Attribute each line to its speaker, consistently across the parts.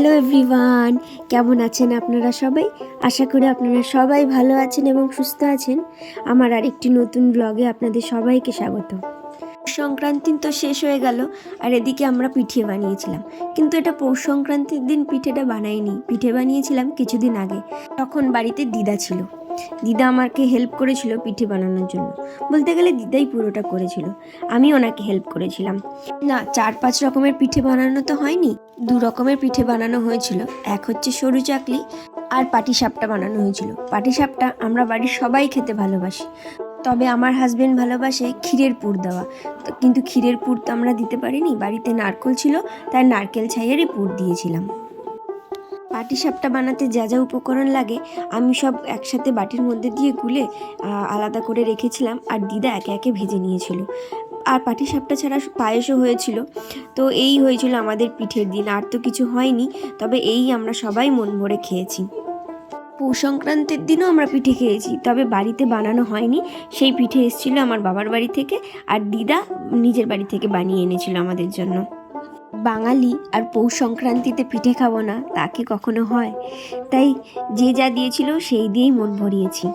Speaker 1: Hello everyone কেমন আছেন আপনারা সবাই? আশা করি আপনারা সবাই ভালো আছেন এবং সুস্থ আছেন। আমার আর একটি নতুন ব্লগে আপনাদের সবাইকে স্বাগত। সংক্রান্তি তো শেষ হয়ে গেল, আর এদিকে আমরা পিঠে বানিয়েছিলাম। কিন্তু এটা পৌষ সংক্রান্তির দিন পিঠেটা বানাইনি। পিঠে বানিয়েছিলাম কিছুদিন আগে। তখন বাড়িতে দিদা ছিল। দিদা আমাকে হেল্প করেছিল পিঠে বানানোর জন্য। বলতে গেলে দিদাই পুরোটা করেছিল। আমি ওনাকে হেল্প করেছিলাম। না, চার পাঁচ রকমের পিঠে বানানো তো হয়নি। দু রকমের পিঠে বানানো হয়েছিল। এক হচ্ছে সরু চাকলি আর পাটিসাপটা বানানো হয়েছিল। পাটিসাপটা আমরা বাড়ির সবাই খেতে ভালোবাসি। তবে আমার হাজবেন্ড ভালোবাসে ক্ষীরের পুর দেওয়া। কিন্তু ক্ষীরের পুর তো আমরা দিতে পারিনি। বাড়িতে নারকেল ছিল, তাই নারকেল ছাইয়েরই পুর দিয়েছিলাম। পাটিসাপটা বানাতে যা যা উপকরণ লাগে, আমি সব একসাথে বাটির মধ্যে দিয়ে গুলে আলাদা করে রেখেছিলাম আর দিদা একে একে ভেজে নিয়েছিল। আর পাটিসাপটা ছাড়া পায়েসও হয়েছিল। তো এই হয়েছিল আমাদের পিঠের দিন, আর তো কিছু হয়নি, তবে এই আমরা সবাই মন ভরে খেয়েছি। পৌষ সংক্রান্তির দিনও আমরা পিঠে খেয়েছি, তবে বাড়িতে বানানো হয়নি। সেই পিঠে এসেছিল আমার বাবার বাড়ি থেকে, আর দিদা নিজের বাড়ি থেকে বানিয়ে এনেছিল আমাদের জন্য। বাঙালি আর পৌষ সংক্রান্তিতে পিঠে খাব না তাকে কখনো হয়? তাই যে যা দিয়েছিল সেই দিয়েই মন ভরিয়েছি।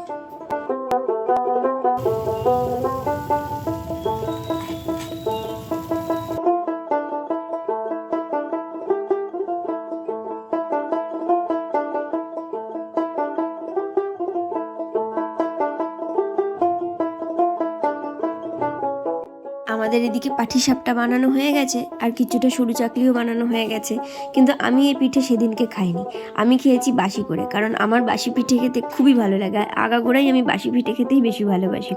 Speaker 1: আমাদের এদিকে পাটিসাপটা বানানো হয়ে গেছে আর কিছুটা সরু চাকলিও বানানো হয়ে গেছে। কিন্তু আমি এই পিঠে সেদিনকে খাইনি। আমি খেয়েছি বাসি করে কারণ আমার বাসি পিঠে খেতে খুবই ভালো লাগে। আর আগাগোড়াই আমি বাসি পিঠে খেতেই বেশি ভালোবাসি।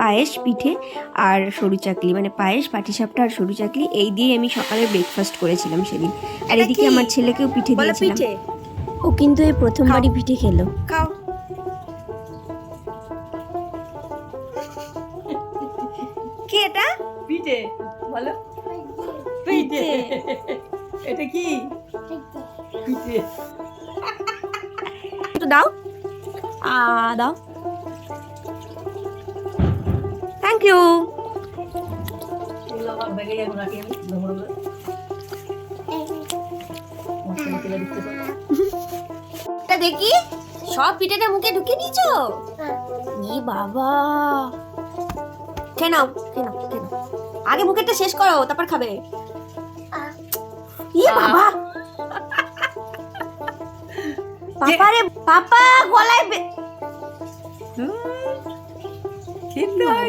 Speaker 1: পায়েস পিঠে আর সরু চাকলি মানে পায়েস পাটিসাপটা আর সরু চাকলি এই দিয়ে আমি সকালে ব্রেকফাস্ট করেছিলাম সেদিন। আর এদিকে আমার ছেলেকেও পিঠে দিয়েছিলাম। ও কিন্তু এই প্রথমবারই পিঠে খেলো।
Speaker 2: খাও। কি এটা?
Speaker 3: পিঠে বলো। পিঠে এটা কি? পিঠে
Speaker 2: একটু দাও। আ দাও। Thank you. এটা দেখি? সব পিঠেটা মুখে ঢুকিয়ে দিয়েছ? ই বাবা। খেয়ে নাও খেয়ে নাও খেয়ে নাও। আগে মুখেরটা শেষ করো তারপর খাবে। ইয়ে বাবা। পাপা রে পাপা গলায়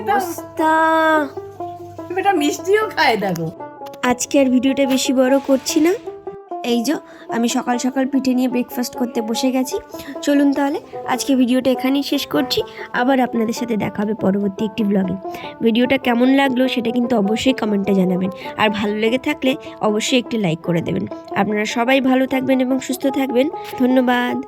Speaker 1: অবস্থা।
Speaker 3: বেটা মিষ্টিও খায় দেখো।
Speaker 1: আজকে আর ভিডিওটা বেশি বড় করছি না। এই যে, আমি সকাল সকাল পিঠে নিয়ে ব্রেকফাস্ট করতে বসে গেছি। চলুন তাহলে, আজকে ভিডিওটা এখানেই শেষ করছি। আবার আপনাদের সাথে দেখা হবে পরবর্তী একটি ব্লগে ভিডিওটা কেমন লাগল সেটা কিন্তু অবশ্যই কমেন্টে জানাবেন। আর ভালো লেগে থাকলে অবশ্যই একটি লাইক করে দেবেন। আপনারা সবাই ভালো থাকবেন এবং সুস্থ থাকবেন। ধন্যবাদ।